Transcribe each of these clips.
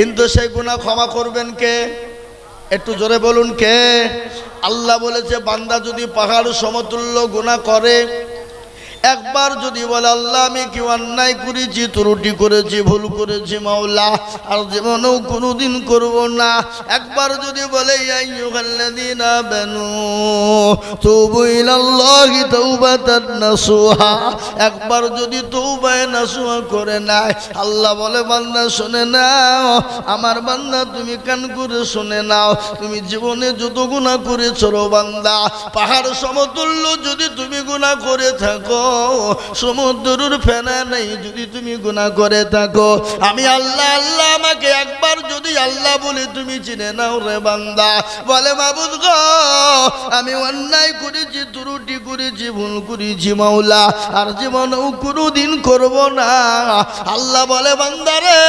কিন্তু সেই গুণা ক্ষমা করবেন কে? একটু জোরে বলুন কে? আল্লাহ বলেছে, বান্দা যদি পাহাড় সমতুল্য গুণা করে একবার যদি বলে, আল্লাহ, আমি কি অন্যায় করেছি, ত্রুটি করেছি, ভুল করেছি, মাওলা, আর জীবনেও কোনোদিন করব না? একবার যদি বলে একবার যদি তৌবায়ে নাসুহা করে নেয়, আল্লাহ বলে, বান্দা, শুনে নাও, আমার বান্দা, তুমি কান করে শুনে নাও, তুমি জীবনে যত গুণা করেছ বান্দা, পাহাড় সমতুল্য যদি তুমি গুনাহ করে থাকো সমুদ্রের ফেনা নেই যদি তুমি গুনাহ করে থাকো। আমি আল্লাহ আল্লাহ আমাকে একবার যদি আল্লাহ বলে, তুমি চিনে নাও রে বান্দা। বলে, মাবুদ গো, আমি অন্যায় করেছি, ত্রুটি করেছি, ভুল করেছি, মাওলা। আর জীবনেও কোনোদিন করব না। আল্লাহ বলে, বান্দা রে,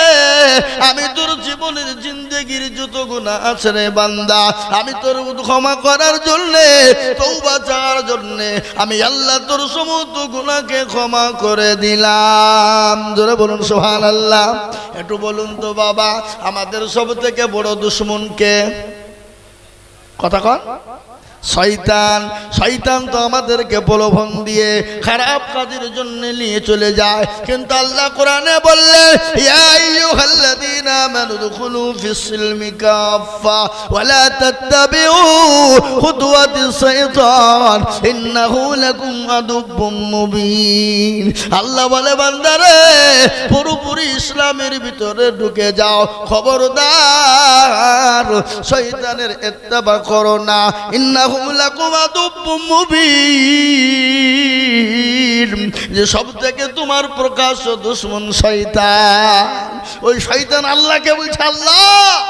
আমি তোর জীবনের জিন্দগির যত গুণা আছে রে বান্দা, আমি তোর ক্ষমা করার জন্যে তৌবা চাওয়ার জন্যে, আমি আল্লাহ তোর সমস্ত গুণাকে ক্ষমা করে দিলাম। ধরে বলুন সোহান আল্লাহ একটু বলুন তো বাবা, আমাদের সব থেকে বড় দুশ্মনকে। কথা কন। শয়তান শয়তান তো আমাদেরকে প্রলোভন দিয়ে খারাপ কাজের জন্য নিয়ে চলে যায়। কিন্তু আল্লাহ কোরআনে বললেন আমানু দুখুলু ফিস-সিলমি কাফা ওয়া লা তাত্তাবিউ খুতুওয়াতিস শাইতান, ইন্নাহু লাকুম আদুব্বুম মুবিন। আল্লাহ বলে, বান্দারে, পুরোপুরি ইসলামের ভিতরে ঢুকে যাও, খবরদার, শয়তানের ইত্তেবা করো না। মুবিন যে সব থেকে তোমার প্রকাশ্য দুশ্মন শয়তান ওই শয়তান আল্লাহকে বলছে আল্লাহ!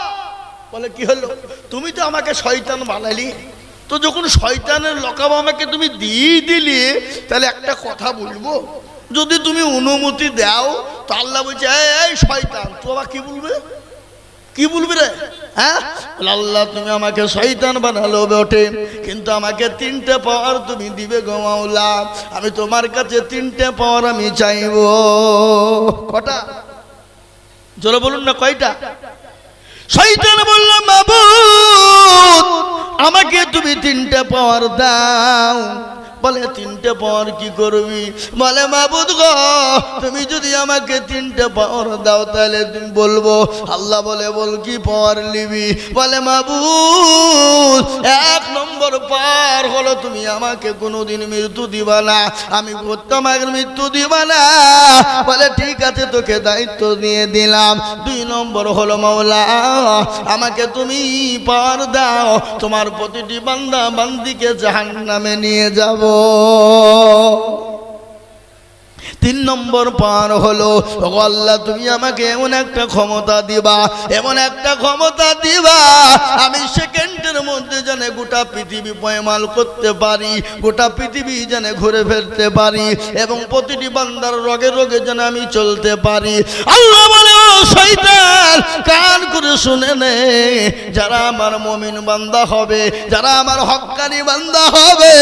বলে কি হলো? তুমি তো আমাকে শয়তান বানালি। তো যখন শয়তানের লকাব আমাকে তুমি দিয়ে দিলে তাহলে একটা কথা বলব। যদি তুমি অনুমতি দাও তো আল্লাহ বলছে এই, শয়তান তো আবার কি বলবে? কি বলবি রে? হ্যাঁ? আল্লাহ, তুমি আমাকে শয়তান বানালো বটে কিন্তু আমাকে তিনটে পাওয়ার তুমি দিবে গো মাওলা। আমি তোমার কাছে তিনটে পাওয়ার আমি চাইব। কটা? জোরে বলুন না, কয়টা? শয়তান বললাম মাবুদ, আমাকে তুমি তিনটে পাওয়ার দাও। বলে, তিনটে পাওয়ার কি করবি? বলে, মাবুদ গো, তুমি যদি আমাকে তিনটে পাওয়ার দাও, তাহলে তুমি বলব, আল্লাহ বলে, বল কি পাওয়ার নিবি? বলে, মাবুদ, এক নম্বর পার হলো, তুমি আমাকে কোনোদিন মৃত্যু দিবা না। আমি করতাম তোমাকে মৃত্যু দিবা না। বলে, ঠিক আছে, তোকে দায়িত্ব দিয়ে দিলাম। দুই নম্বর হলো, মাওলা, আমাকে তুমি পার দাও। তোমার প্রতিটি বান্দা বান্দিকে জাহান নামে নিয়ে যাব। তিন নম্বর পার হলো আল্লাহ, তুমি আমাকে এমন একটা ক্ষমতা দিবা, এমন একটা ক্ষমতা দিবা, আমি সেকেন্ডের মধ্যে জানে গোটা পৃথিবী পয়মাল করতে পারি, গোটা পৃথিবী যেন ঘুরে ফেরতে পারি, এবং প্রতিটি বান্দার রোগে রোগে যেন আমি চলতে পারি। আল্লাহ শয়তান কান করে শুনে নে। যারা আমার মমিন বান্দা হবে, যারা আমার হকানি বান্দা হবে,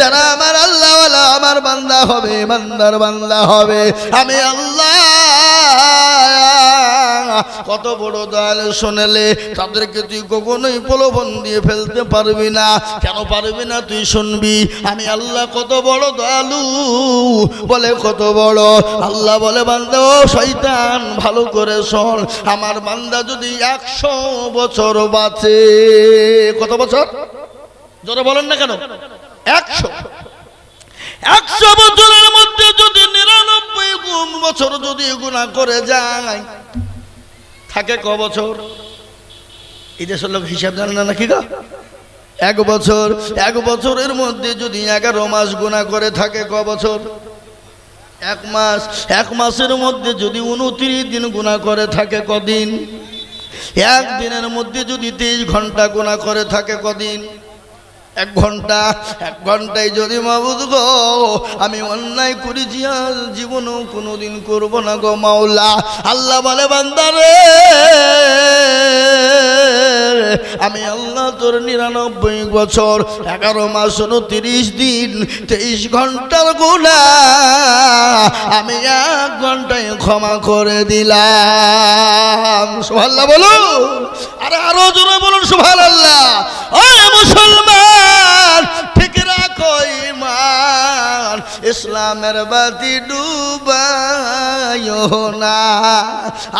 যারা আমার আল্লাহ আমার বান্দা হবে, বান্দার বান্দা হবে। আমি আল্লাহ কত বড় দয়াল শোনালে, তাদেরকে তুই কখনোই প্রলোভন দিয়ে ফেলতে পারবি না। কেন পারবি না তুই শুনবি? আমি আল্লাহ কত বড় দয়ালু, বলে কত বড়। আল্লাহ বলে, বান্দা, ও শয়তান, ভালো করে শোন, আমার বান্দা যদি একশো বছর বাঁচে। কত বছর? জোরে বলেন না কেন? একশো। একশো বছরের মধ্যে যদি নিরানব্বই গুণ বছর যদি গুণা করে যায় থাকে ক বছর? এই দেশের লোক হিসাব জানে না নাকি গা? এক বছর, এক বছরের মধ্যে যদি এগারো মাস গুণা করে থাকে ক বছর? এক মাস, এক মাসের মধ্যে যদি উনত্রিশ দিন গুণা করে থাকে কদিন? এক দিনের মধ্যে যদি তেইশ ঘণ্টা গোনা করে থাকে কদিন? এক ঘণ্টা, এক ঘন্টায় যদি মাবুদ গো, আমি অন্যায় করেছি, আর জীবনেও কোনোদিন করব না গো মাওলা। আল্লাহ বলে বান্দারে আমি আল্লাহ তোর নিরানব্বই বছর, এগারো মাস উনত্রিশ দিন, তেইশ ঘণ্টার গুণা আমি এক ঘন্টায় ক্ষমা করে দিলাম। সুভাল্লাহ বলুন, আরে আরও জোরে বলুন আল্লাহ ইসলামের বাতি ডুবাইও না।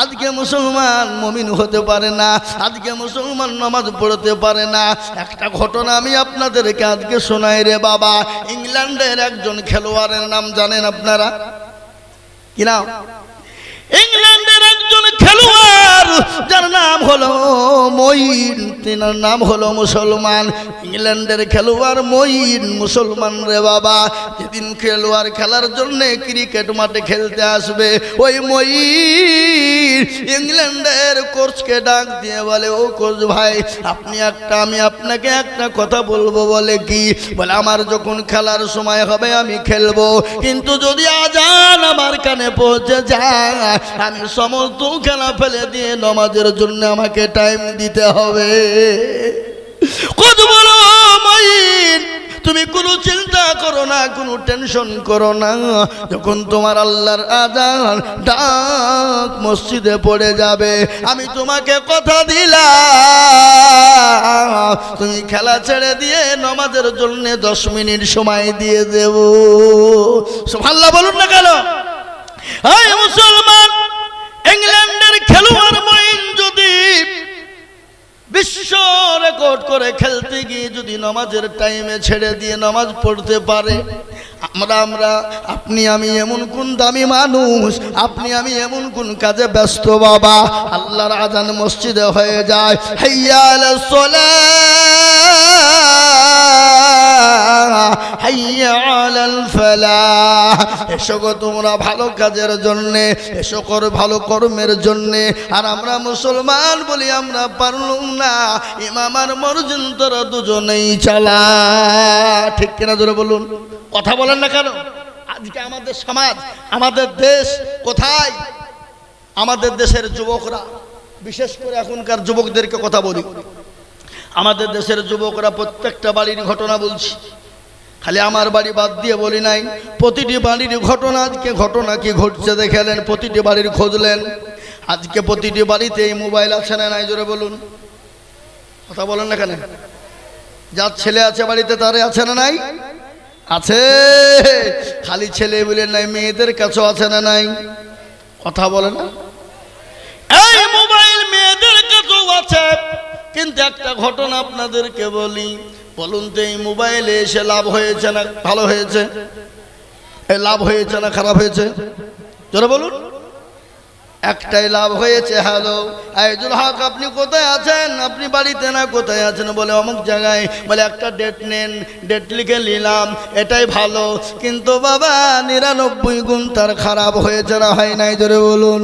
আজকে মুসলমান মমিন হতে পারে না, আজকে মুসলমান নামাজ পড়তে পারে না। একটা ঘটনা আমি আপনাদেরকে আজকে শোনাই রে বাবা। ইংল্যান্ডের একজন খেলোয়াড়ের নাম জানেন আপনারা? কি নাম? ইংল্যান্ডের মঈন তিনার নাম হলো মুসলমান। ইংল্যান্ডের খেলোয়াড় মঈন মুসলমান রে বাবা। যেদিন খেলোয়াড় খেলার জন্য ক্রিকেট মাঠে খেলতে আসবে। ওই মঈন ইংল্যান্ডের কোচকে ডাক দিয়ে বলে, ও কোচ ভাই, আপনি একটা, আমি আপনাকে একটা কথা বলব বলে কি? বলে, আমার যখন খেলার সময় হবে, আমি খেলব। কিন্তু যদি আজান আমার কানে পৌঁছে যায়, আমি সমস্ত খেলা ফেলে দিয়ে নমাজের জন্য আমাকে টাইম দিতে হবে। কত বলো মাইন তুমি কোনো চিন্তা করো না, কোনো টেনশন করো না। যখন তোমার আল্লাহর আজান ডাক মসজিদে পড়ে যাবে, আমি তোমাকে কথা দিলাম। তুমি খেলা ছেড়ে দিয়ে নমাজের জন্য দশ মিনিট সময় দিয়ে দেব। আল্লাহ বলুন না কেন? মুসলমান! রেকর্ড করে খেলতে গিয়ে যদি নমাজের টাইমে ছেড়ে দিয়ে নমাজ পড়তে পারে। আমরা আমরা, আপনি আমি এমন কোন দামি মানুষ, আপনি আমি এমন কোন কাজে ব্যস্ত বাবা। আল্লাহর আজান মসজিদে হয়ে যায়। হাইয়া ফালাহ এসো গো তোমরা ভালো কাজের জন্যে, এসো কর ভালো কর্মের জন্যে। আর আমরা মুসলমান বলি আমরা পারলুম না ইমামার মর্জিন তোরা দুজনেই চালা ঠিক কিনা ধরে বলুন? কথা বলেন না কেন? আজকে আমাদের সমাজ, আমাদের দেশ কোথায়? আমাদের দেশের যুবকরা, বিশেষ করে এখনকার যুবকদেরকে কথা বলি। আমাদের দেশের যুবকরা প্রত্যেকটা বাড়ির ঘটনা বলছি। খালি আমার বাড়ি বাদ দিয়ে বলি নাই, প্রতিটি বাড়ির ঘটনা আজকে ঘটনা কি ঘটছে দেখালেন প্রতিটি বাড়ির খোঁজলেন আজকে প্রতিটি বাড়িতে এই মোবাইল আছে না নাই, জোরে বলুন। কথা বলেন না কেন? যার ছেলে আছে বাড়িতে, তারে আছে না নাই? আছে। খালি ছেলে বলে নাই, মেয়েদের কাছেও আছে না নাই। কথা বলে না। এই মোবাইল মেয়েদের কাছেও আছে। কিন্তু একটা ঘটনা আপনাদেরকে বলি। বলুন তো, এই মোবাইলে এসে লাভ হয়েছে না, ভালো হয়েছে? লাভ হয়েছে না, খারাপ হয়েছে? যারা বলুন। একটাই লাভ হয়েছে, হ্যালো। আইজুল হক আপনি কোথায় আছেন? আপনি বাড়িতে না কোথায় আছেন? বলে অমুক জায়গায়, বলে একটা ডেট নেন ডেট লিখে নিলাম, এটাই ভালো। কিন্তু বাবা, নিরানব্বই গুণ তার খারাপ হয়েছে না? হয় নাই ধরে বলুন।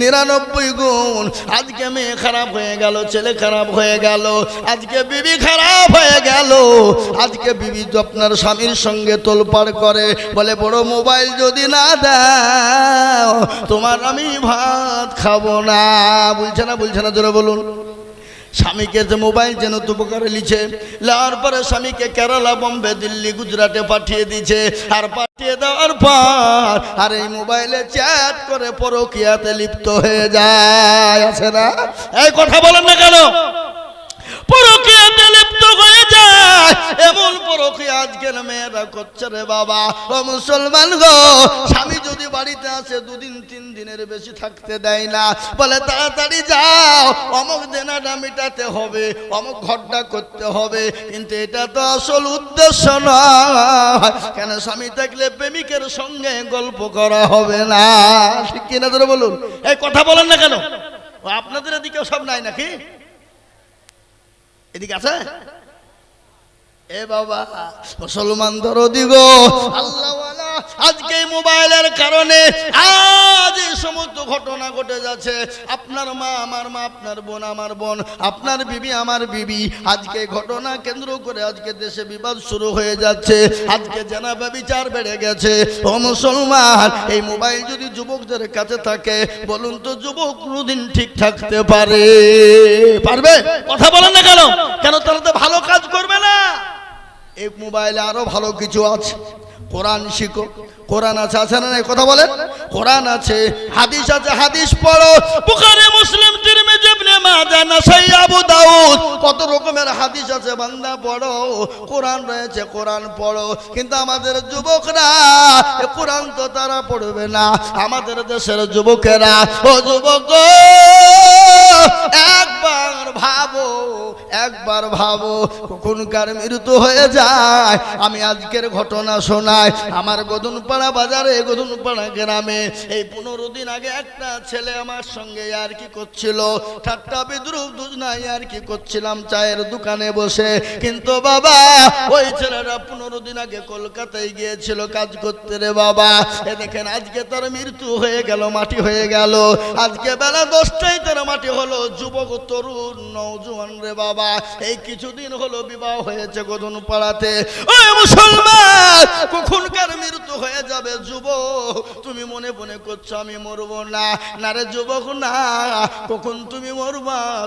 নিরানব্বই গুণ, আজকে মেয়ে খারাপ হয়ে গেল, ছেলে খারাপ হয়ে গেল, আজকে বিবি খারাপ হয়ে গেল। আজকে বিবি আপনার স্বামীর সঙ্গে তোলপাড় করে, বলে বড় মোবাইল যদি না দাও, তোমার আমি ভাত খাব না। বলছে না বলছে না, জোরে বলুন। স্বামীকে যে মোবাইল যেন উপকারে লিছে লাওয়ার পরে স্বামীকে কেরালা, বম্বে, দিল্লি, গুজরাটে পাঠিয়ে দিছে আর পাঠিয়ে দেওয়ার পর, আর এই মোবাইলে চ্যাট করে পরকিয়াতে লিপ্ত হয়ে যায়। আছে না? এই কথা বলেন না কেন? হয়ে এমন পরকিয়া আজকের মেয়েরা করছে রে বাবা। ও মুসলমান গো, স্বামী যদি বাড়িতে আসে, দুদিন, তিন দিনের বেশি থাকতে দেয় না। বলে, তাড়াতাড়ি যাও, অমুক দেনাটা মেটাতে হবে, অমুক ঘরটা করতে হবে। কিন্তু এটা তো আসল উদ্দেশ্য নয়। কেন স্বামী থাকলে প্রেমিকের সঙ্গে গল্প করা হবে না। ঠিক কিনা ধরে বলুন? এই কথা বলেন না কেন? আপনাদের এদিকেও সব নাই নাকি? এদিকে আছে? এ বাবা, মুসলমান ধরো দিগ। আল্লাহ আজকে মোবাইলের কারণে আজ এই সমস্ত ঘটনা ঘটে যাচ্ছে। আপনার মা, আমার মা, আপনার বোন, আমার বোন, আপনার বিবি, আমার বিবি, আজকে ঘটনা কেন্দ্র করে আজকে দেশে বিবাদ শুরু হয়ে যাচ্ছে। আজকে জানাবে বিচার বেড়ে গেছে। ও মুসলমান, এই মোবাইল যদি যুবকদের কাছে থাকে, বলুন তো যুবক কোনোদিন ঠিক থাকতে পারে। পারবে? কথা বলেন না কেন? কেন তারা তো ভালো কাজ করবে না? এই মোবাইলে আরও ভালো কিছু আছে। কোরআন শিখো। কোরআন আছে আছে না কথা বলেন। কোরআন আছে, হাদিস আছে, হাদিস পড়ো। বুখারী আমাদের দেশের যুবকেরা, ও যুবক একবার ভাবো একবার ভাবো, কখনকার মৃত্যু হয়ে যায়, আমি আজকের ঘটনা শোনাই, আমার গদনপাড়া বাজারে, গদনপাড়া গ্রামে, এই পনেরো দিন আগে একটা ছেলে আমার সঙ্গে আর কি করছিল বিদ্রুপ দুজনাই আর কি করছিলাম চায়ের দোকানে বসে। কিন্তু বাবা, ওই ছেলেটা পনেরো দিন আগে কলকাতায় গিয়েছিল কাজ করতে রে বাবা। এ দেখেন, আজকে তার মৃত্যু হয়ে গেল, মাটি হয়ে গেল। আজকে বেলা দশটায় তার মাটি হলো। যুবক তরুণ নৌজওয়ান রে বাবা। এই কিছুদিন হলো বিবাহ হয়েছে গদন পাড়াতে ওই মুসলমান, কখনকার মৃত্যু হয়ে যাবে যুবক। তুমি মনে মনে করছ, আমি মরবো না। না রে যুবক, না। কখন তুমি মরবা?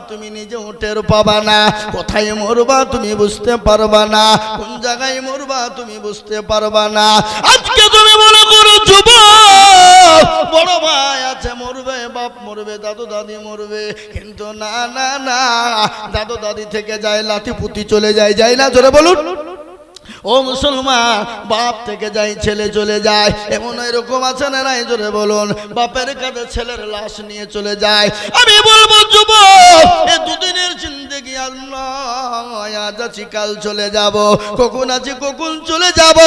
তুমি নিজে টের পাবা না। কোথায় মরবা, তুমি বুঝতে পারবা না। কোন জায়গায় মরবা, তুমি বুঝতে পারবা না। আজকে তুমি মনে করো, যুবক, বড় ভাই আছে, মরবে, বাপ মরবে, দাদু দাদি মরবে। কিন্তু না না না, দাদু দাদি থেকে যায় লাথি পুতি চলে যায় যায় না? জোরে বলুন। ও মুসলমান, বাপ থেকে যাই ছেলে চলে যায়, এমন এরকম আছে না নাই? জোরে বলুন, বাপের কাছে ছেলের লাশ নিয়ে চলে যায়। আমি বলব যুব এ দুদিনের জিন্দগি আজ আছি, কাল চলে যাব, কখন আছি, কখন চলে যাব,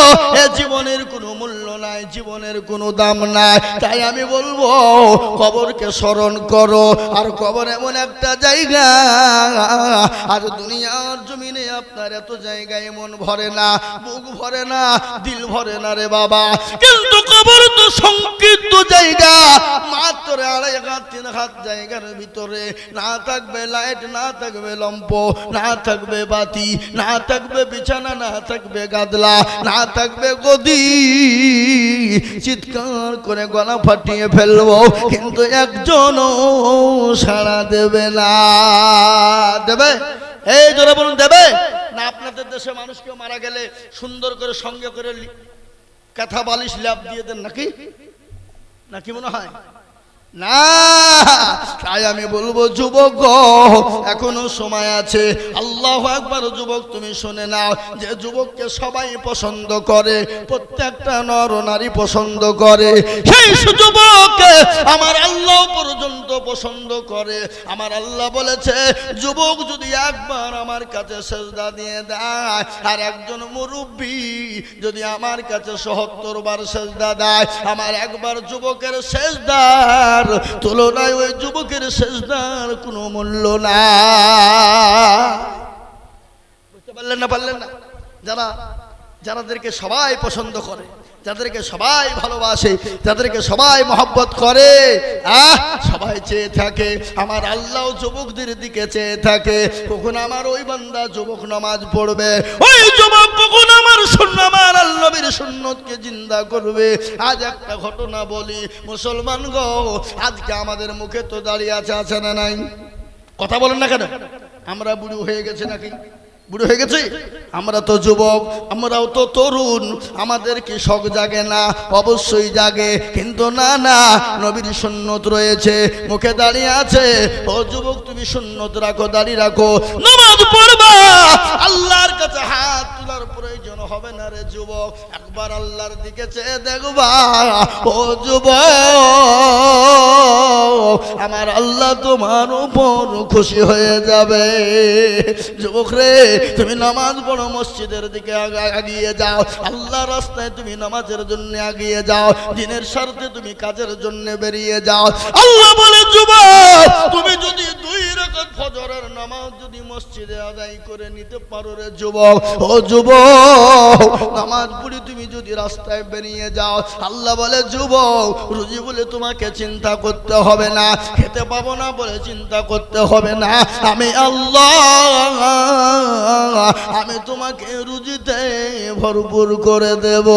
এ জীবনের কোনো মূল্য নাই জীবনের কোনো দাম নাই। তাই আমি বলব, কবরকে স্মরণ করো। আর কবর এমন একটা জায়গা, আর দুনিয়ার জমিনে আপনার এত জায়গায় মন ভরে না, বুক ভরে না, দিল ভরে না রে বাবা। কিন্তু সংকীর্ণ জায়গা। মাত্র আড়াই হাত তিন হাত জায়গার ভিতরে। না থাকবে লাইট, না থাকবে লম্প, না থাকবে বাতি, না থাকবে বিছানা, না থাকবে গাদলা, না থাকবে গদি। চিৎকার করে গলা ফাটিয়ে ফেলব, কিন্তু একজনও সাড়া দেবে না। দেবে? এই জোরে বলুন, দেবে? না, আপনাদের দেশে মানুষ কেউ মারা গেলে সুন্দর করে সঙ্গে করে কাঁথা বালিশ ল্যাপ দিয়ে দেন নাকি? নাকি মনে হয়? তাই আমি বলব, যুবক এখনও সময় আছে। আল্লাহ একবার যুবক, তুমি শুনে নাও যে যুবককে সবাই পছন্দ করে, প্রত্যেকটা নর নারী পছন্দ করে। সেই যুবককে আমার আল্লাহ পর্যন্ত পছন্দ করে। আমার আল্লাহ বলেছে, যুবক যদি একবার আমার কাছে সেজদা দিয়ে দেয়, আর একজন মুরব্বী যদি আমার কাছে সহত্তর বার সেজদা দেয়, আমার একবার যুবকের সেজদার তুলনায় ওই যুবকের সেজদার কোনো মূল্য না বুঝতে পারলেন না পারলেন না? যারা, যারাদেরকে সবাই পছন্দ করে যাদেরকে সবাই ভালোবাসে, যাদেরকে সবাই মহব্বত করে, আহ, সবাই চেয়ে থাকে, আমার আল্লাহ যুবকদের দিকে চেয়ে থাকে, কখন আমার ওই বান্দা যুবক নামাজ পড়বে, ওই যুবক কখন আমার শূন্য, আমার আল্লবীর সুন্নতকে জিন্দা করবে? আজ একটা ঘটনা বলি, মুসলমান গো, আজকে আমাদের মুখে তো দাঁড়িয়ে আছে আছে না নাই? কথা বলেন না কেন? আমরা বুড়ো হয়ে গেছে নাকি? বুড়ো হয়ে গেছে? আমরা তো যুবক, আমরাও তো তরুণ, আমাদের কি শখ জাগে না? অবশ্যই জাগে, কিন্তু না না, নবীর সুন্নত রয়েছে, মুখে দাঁড়িয়ে আছে। ও যুবক, তুমি সুন্নত রাখো, দাঁড়িয়ে রাখো। নামাজ পড়বা, আল্লাহর কাছে হাত হবে না রে যুবক। একবার আল্লাহর দিকে চেয়ে দেখবা ও যুবক, আমার আল্লাহ তোমার উপর খুশি হয়ে যাবে। যুবক রে, তুমি নামাজ পড়ো, মসজিদের দিকে আগা- আগিয়ে যাও। আল্লাহ রাস্তায় তুমি নামাজের জন্য আগিয়ে যাও। দিনের স্বার্থে তুমি কাজের জন্য বেরিয়ে যাও। আল্লাহ বলে, যুবক, তুমি যদি দুই ফজরের নামাজ যদি মসজিদে আদায় করে নিতে পারো রে যুবক, ও যুবক, নামাজ পড়ি তুমি যদি রাস্তায় বেরিয়ে যাও, আল্লাহ বলে, যুবক, রুজি বলে তোমাকে চিন্তা করতে হবে না, খেতে পাবো না বলে চিন্তা করতে হবে না, আমি আল্লাহ, আমি তোমাকে রুজিতে ভরপুর করে দেব।